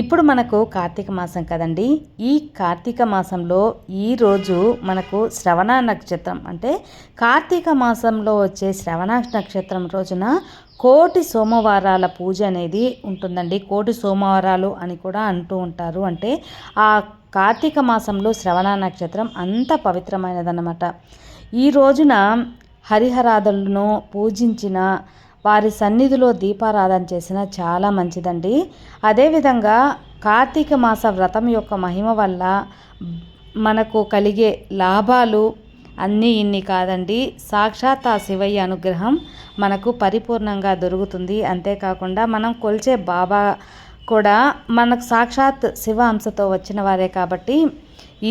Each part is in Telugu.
ఇప్పుడు మనకు కార్తీక మాసం కదండి. ఈ కార్తీక మాసంలో ఈరోజు మనకు శ్రవణ నక్షత్రం అంటే కార్తీక మాసంలో వచ్చే శ్రవణ నక్షత్రం రోజున కోటి సోమవారాల పూజ అనేది ఉంటుందండి. కోటి సోమవారాలు అని కూడా అంటూ ఉంటారు. అంటే ఆ కార్తీక మాసంలో శ్రవణ నక్షత్రం అంత పవిత్రమైనదన్నమాట. ఈ రోజున హరిహరాదులను పూజించిన వారి సన్నిధిలో దీపారాధన చేసిన చాలా మంచిదండి. అదేవిధంగా కార్తీక మాస వ్రతం యొక్క మహిమ వల్ల మనకు కలిగే లాభాలు అన్నీ ఇన్ని కాదండి. సాక్షాత్ ఆ శివయ్య అనుగ్రహం మనకు పరిపూర్ణంగా దొరుకుతుంది. అంతేకాకుండా మనం కొలిచే బాబా కూడా మనకు సాక్షాత్ శివ అంశతో వచ్చిన వారే కాబట్టి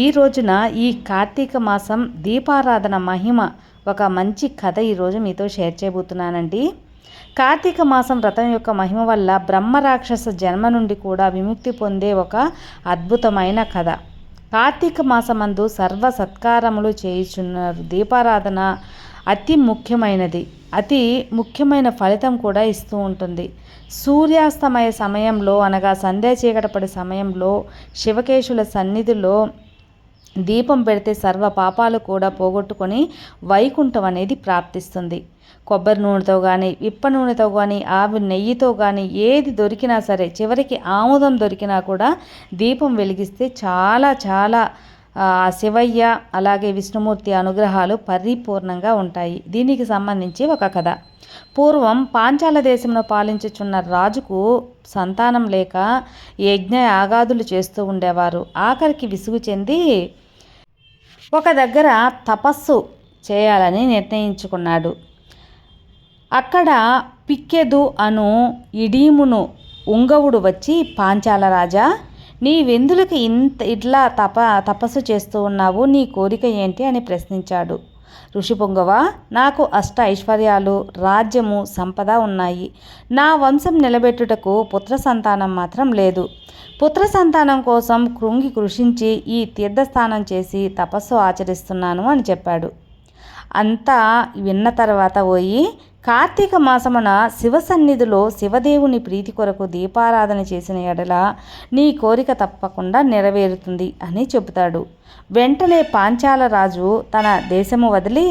ఈ రోజున ఈ కార్తీక మాసం దీపారాధన మహిమ ఒక మంచి కథ ఈరోజు మీతో షేర్ చేయబోతున్నానండి. కార్తీక మాసం వ్రతం యొక్క మహిమ వల్ల బ్రహ్మరాక్షస జన్మ నుండి కూడా విముక్తి పొందే ఒక అద్భుతమైన కథ. కార్తీక మాసమందు సర్వ సత్కారములు చేయుచున్నారు. దీపారాధన అతి ముఖ్యమైనది. అతి ముఖ్యమైన ఫలితం కూడా ఇస్తూ ఉంటుంది. సూర్యాస్తమయ సమయంలో అనగా సంధ్యా చీకటపడి సమయంలో శివకేశుల సన్నిధిలో దీపం పెడితే సర్వ పాపాలు కూడా పోగొట్టుకొని వైకుంఠం అనేది ప్రాప్తిస్తుంది. కొబ్బరి నూనెతో కానీ విప్ప నూనెతో కానీ ఆవి నెయ్యితో కానీ ఏది దొరికినా సరే చివరికి ఆముదం దొరికినా కూడా దీపం వెలిగిస్తే చాలా చాలా శివయ్య అలాగే విష్ణుమూర్తి అనుగ్రహాలు పరిపూర్ణంగా ఉంటాయి. దీనికి సంబంధించి ఒక కథ. పూర్వం పాంచాల దేశంలో పాలించుచున్న రాజుకు సంతానం లేక యజ్ఞ యాగాదులు చేస్తూ ఉండేవారు. ఆఖరికి విసుగు చెంది ఒక దగ్గర తపస్సు చేయాలని నిర్ణయించుకున్నాడు. అక్కడ పిక్కెదు అను ఇడీమును ఉంగవుడు వచ్చి పాంచాల రాజా నీవెందులకు ఇంత ఇట్లా తప తపస్సు చేస్తూ ఉన్నావు? నీ కోరిక ఏంటి? అని ప్రశ్నించాడు. ఋషిపొంగవ నాకు అష్ట ఐశ్వర్యాలు రాజ్యము సంపద ఉన్నాయి. నా వంశం నిలబెట్టుటకు పుత్ర సంతానం మాత్రం లేదు. పుత్ర సంతానం కోసం కృంగి కృషించి ఈ తీర్థస్థానం చేసి తపస్సు ఆచరిస్తున్నాను అని చెప్పాడు. అంతా విన్న తర్వాత పోయి కార్తీక మాసమున శివ సన్నిధిలో శివదేవుని ప్రీతి కొరకు దీపారాధన చేసిన ఎడల నీ కోరిక తప్పకుండా నెరవేరుతుంది అని చెబుతాడు. వెంటనే పాంచాల రాజు తన దేశము వదిలి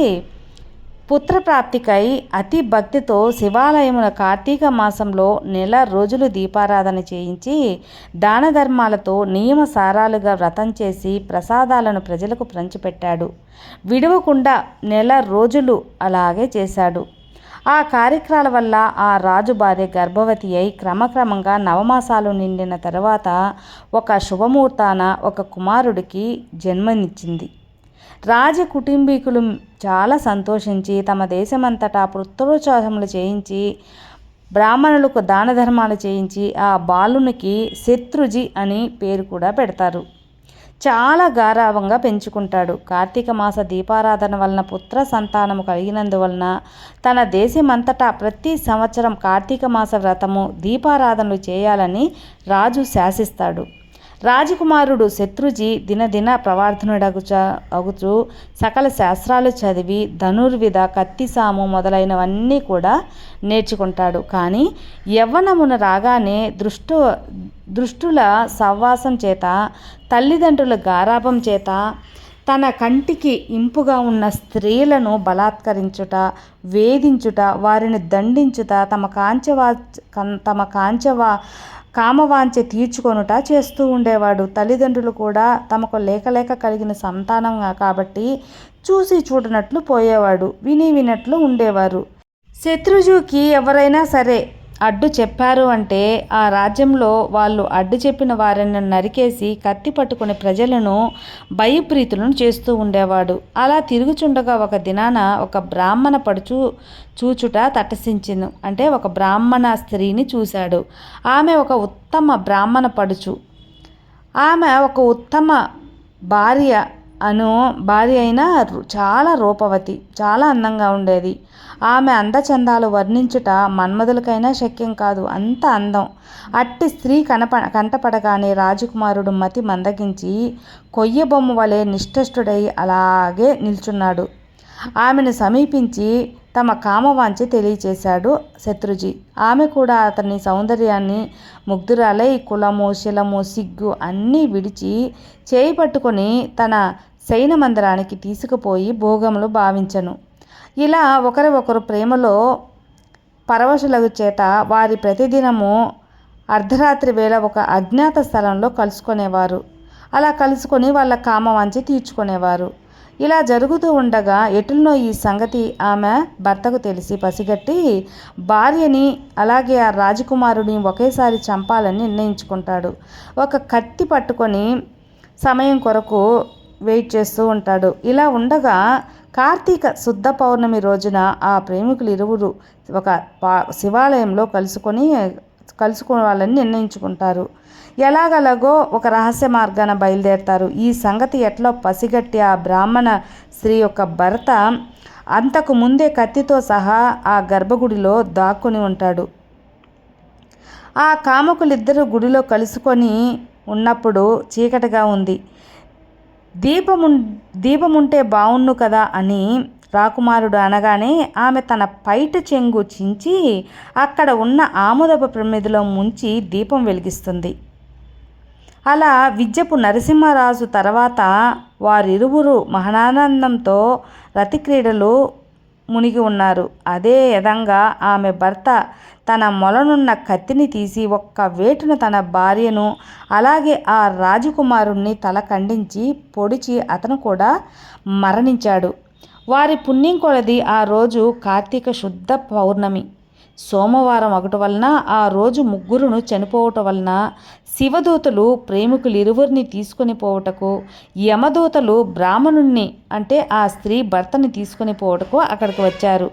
పుత్రప్రాప్తికై అతి భక్తితో శివాలయమున కార్తీక మాసంలో నెల రోజులు దీపారాధన చేయించి దాన ధర్మాలతో నియమసారాలుగా వ్రతం చేసి ప్రసాదాలను ప్రజలకు పంచిపెట్టాడు. విడవకుండా నెల రోజులు అలాగే చేశాడు. ఆ కార్యక్రమాల వల్ల ఆ రాజు భార్య గర్భవతి అయి క్రమక్రమంగా నవమాసాలు నిండిన తర్వాత ఒక శుభముహూర్తాన ఒక కుమారుడికి జన్మనిచ్చింది. రాజ కుటుంబీకులు చాలా సంతోషించి తమ దేశమంతటా పుత్రోత్సాహములు చేయించి బ్రాహ్మణులకు దాన ధర్మాలు చేయించి ఆ బాలునికి శత్రుజి అని పేరు కూడా పెడతారు. చాలా గారావంగా పెంచుకుంటాడు. కార్తీక మాస దీపారాధన వలన పుత్ర సంతానము కలిగినందువలన తన దేశమంతటా ప్రతి సంవత్సరం కార్తీక మాస వ్రతము దీపారాధనలు చేయాలని రాజు శాసిస్తాడు. రాజకుమారుడు శత్రుజీ దినదిన ప్రవర్ధనుడగుచ అగుచు సకల శాస్త్రాలు చదివి ధనుర్విధ కత్తిసాము మొదలైనవన్నీ కూడా నేర్చుకుంటాడు. కానీ యవ్వనమున రాగానే దృష్టు దృష్టుల సవ్వాసం చేత తల్లిదండ్రుల గారాభం చేత తన కంటికి ఇంపుగా ఉన్న స్త్రీలను బలాత్కరించుట వేధించుట వారిని దండించుట తమ కాంచవా తమ కాంచవా కామవాంచె తీర్చుకొనుట చేస్తూ ఉండేవాడు. తల్లిదండ్రులు కూడా తమకు లేకలేక కలిగిన సంతానం కాబట్టి చూసి చూడనట్లు పోయేవాడు. విని వినట్లు ఉండేవారు. శత్రుజుకి ఎవరైనా సరే అడ్డు చెప్పారు అంటే ఆ రాజ్యంలో వాళ్ళు అడ్డు చెప్పిన వారిని నరికేసి కత్తి పట్టుకునే ప్రజలను భయప్రీతులను చేస్తూ ఉండేవాడు. అలా తిరుగుచుండగా ఒక దినాన ఒక బ్రాహ్మణ పడుచు చూచుట తటసించింది అంటే ఒక బ్రాహ్మణ స్త్రీని చూశాడు. ఆమె ఒక ఉత్తమ బ్రాహ్మణ పడుచు. ఆమె ఒక ఉత్తమ భార్య అను భార్య అయిన చాలా రూపవతి చాలా అందంగా ఉండేది. ఆమె అందచందాలు వర్ణించుట మన్మధులకైనా శక్యం కాదు అంత అందం. అట్టి స్త్రీ కనప కంటపడగానే రాజకుమారుడు మతి మందగించి కొయ్య బొమ్మ వలె నిష్ఠష్టుడై అలాగే నిల్చున్నాడు. ఆమెను సమీపించి తమ కామవాంచి తెలియచేశాడు శత్రుజీ. ఆమె కూడా అతని సౌందర్యాన్ని ముగ్ధురాలై కులము శిలము సిగ్గు అన్నీ విడిచి చేయి పట్టుకొని తన శయన మందిరానికి తీసుకుపోయి భోగములు భావించను. ఇలా ఒకరి ఒకరు ప్రేమలో పరవశులకు చేత వారి ప్రతిదినము అర్ధరాత్రి వేళ ఒక అజ్ఞాత స్థలంలో కలుసుకునేవారు. అలా కలుసుకొని వాళ్ళ కామవాంచి తీర్చుకునేవారు. ఇలా జరుగుతూ ఉండగా ఎటుల్లో ఈ సంగతి ఆమె భర్తకు తెలిసి పసిగట్టి భార్యని అలాగే ఆ రాజకుమారుని ఒకేసారి చంపాలని నిర్ణయించుకుంటాడు. ఒక కత్తి పట్టుకొని సమయం కొరకు వెయిట్ చేస్తూ ఉంటాడు. ఇలా ఉండగా కార్తీక శుద్ధ పౌర్ణమి రోజున ఆ ప్రేమికులు ఇరువురు ఒక శివాలయంలో కలుసుకొని కలుసుకోవాలని నిర్ణయించుకుంటారు. ఎలాగలాగో ఒక రహస్య మార్గాన బయలుదేరతారు. ఈ సంగతి ఎట్లా పసిగట్టి ఆ బ్రాహ్మణ స్త్రీ యొక్క భర్త అంతకు ముందే కత్తితో సహా ఆ గర్భగుడిలో దాక్కుని ఉంటాడు. ఆ కామకులిద్దరూ గుడిలో కలుసుకొని ఉన్నప్పుడు చీకటిగా ఉంది. దీపము దీపముంటే బావుండు కదా అని రాకుమారుడు అనగానే ఆమె తన పైట చెంగు చించి అక్కడ ఉన్న ఆముదపు ప్రమిదిలో ముంచి దీపం వెలిగిస్తుంది. అలా విద్యపు నరసింహరాజు తర్వాత వారిరువురు మహనానందంతో రతిక్రీడలు మునిగి ఉన్నారు. అదే విధంగా ఆమె భర్త తన మొలనున్న కత్తిని తీసి ఒక్క వేటున తన భార్యను అలాగే ఆ రాజకుమారుణ్ణి తల ఖండించి పొడిచి అతను కూడా మరణించాడు. వారి పుణ్యం కొలది ఆ రోజు కార్తీక శుద్ధ పౌర్ణమి. సోమవారం ఒకటి వలన ఆ రోజు ముగ్గురును చనిపోవటం వలన శివదూతలు ప్రేమికులు ఇరువురిని తీసుకొని పోవటకు యమదూతలు బ్రాహ్మణుణ్ణి అంటే ఆ స్త్రీ భర్తని తీసుకొని పోవటకు అక్కడికి వచ్చారు.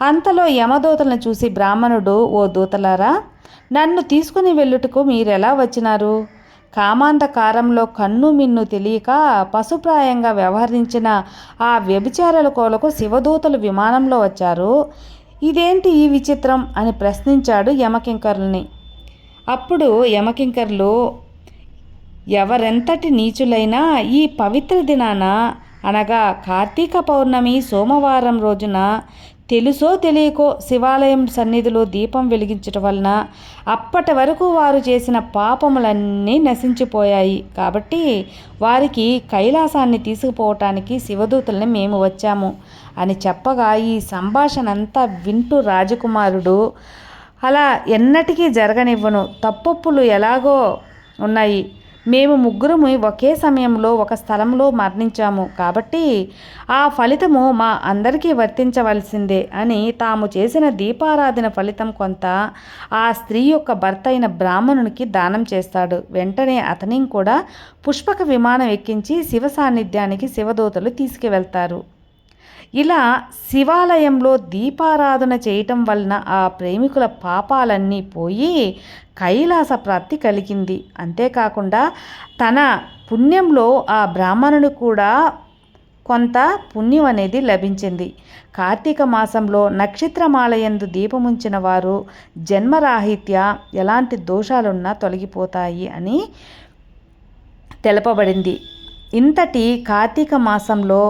అంతలో యమదూతలను చూసి బ్రాహ్మణుడు ఓ దూతలారా నన్ను తీసుకుని వెళ్ళుటకు మీరెలా వచ్చినారు? కామాంధకారంలో కన్ను మిన్ను తెలియక పశుప్రాయంగా వ్యవహరించిన ఆ వ్యభిచారుల కోలకు శివదూతలు విమానంలో వచ్చారు. ఇదేంటి ఈ విచిత్రం అని ప్రశ్నించాడు యమకింకరుల్ని. అప్పుడు యమకింకర్లు ఎవరెంతటి నీచులైనా ఈ పవిత్ర దినాన అనగా కార్తీక పౌర్ణమి సోమవారం రోజున తెలుసో తెలియకో శివాలయం సన్నిధిలో దీపం వెలిగించటం వలన అప్పటి వరకు వారు చేసిన పాపములన్నీ నశించిపోయాయి. కాబట్టి వారికి కైలాసాన్ని తీసుకుపోవటానికి శివదూతల్ని మేము వచ్చాము అని చెప్పగా ఈ సంభాషణ అంతా వింటూ రాజకుమారుడు అలా ఎన్నటికీ జరగనివ్వను. తప్పొప్పులు ఎలాగో ఉన్నాయి. మేము ముగ్గురము ఒకే సమయంలో ఒక స్థలంలో మరణించాము. కాబట్టి ఆ ఫలితము మా అందరికీ వర్తించవలసిందే అని తాము చేసిన దీపారాధన ఫలితం కొంత ఆ స్త్రీ యొక్క భర్త అయిన బ్రాహ్మణునికి దానం చేస్తాడు. వెంటనే అతని కూడా పుష్పక విమానం ఎక్కించి శివ సాన్నిధ్యానికి శివదూతలు తీసుకువెళ్తారు ఇలా శివాలయంలో దీపారాధన చేయటం వలన ఆ ప్రేమికుల పాపాలన్నీ పోయి కైలాస ప్రాప్తి కలిగింది. అంతేకాకుండా తన పుణ్యంలో ఆ బ్రాహ్మణుడు కూడా కొంత పుణ్యం అనేది లభించింది. కార్తీక మాసంలో నక్షత్రమాలయందు దీపముంచిన వారు జన్మరాహిత్య ఎలాంటి దోషాలున్నా తొలగిపోతాయి అని తెలపబడింది. ఇంతటి కార్తీక మాసంలో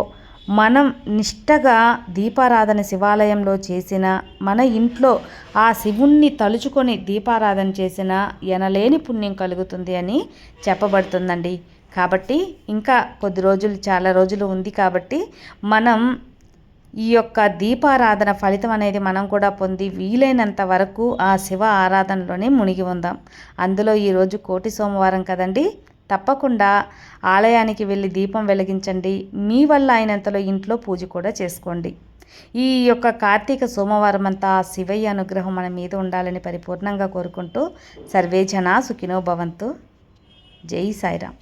మనం నిష్టగా దీపారాధన శివాలయంలో చేసిన మన ఇంట్లో ఆ శివుణ్ణి తలుచుకొని దీపారాధన చేసిన ఎనలేని పుణ్యం కలుగుతుంది అని చెప్పబడుతుందండి. కాబట్టి ఇంకా కొద్ది రోజులు చాలా రోజులు ఉంది కాబట్టి మనం ఈ యొక్క దీపారాధన ఫలితం అనేది మనం కూడా పొంది వీలైనంత వరకు ఆ శివ ఆరాధనలోనే మునిగి ఉందాం. అందులో ఈరోజు కోటి సోమవారం కదండి. తప్పకుండా ఆలయానికి వెళ్ళి దీపం వెలిగించండి. మీ వల్ల అయినంతలో ఇంట్లో పూజ కూడా చేసుకోండి. ఈ యొక్క కార్తీక సోమవారం అంతా శివయ్య అనుగ్రహం మన మీద ఉండాలని పరిపూర్ణంగా కోరుకుంటూ సర్వే జనా సుఖినో భవంతు. జై సాయిరామ్.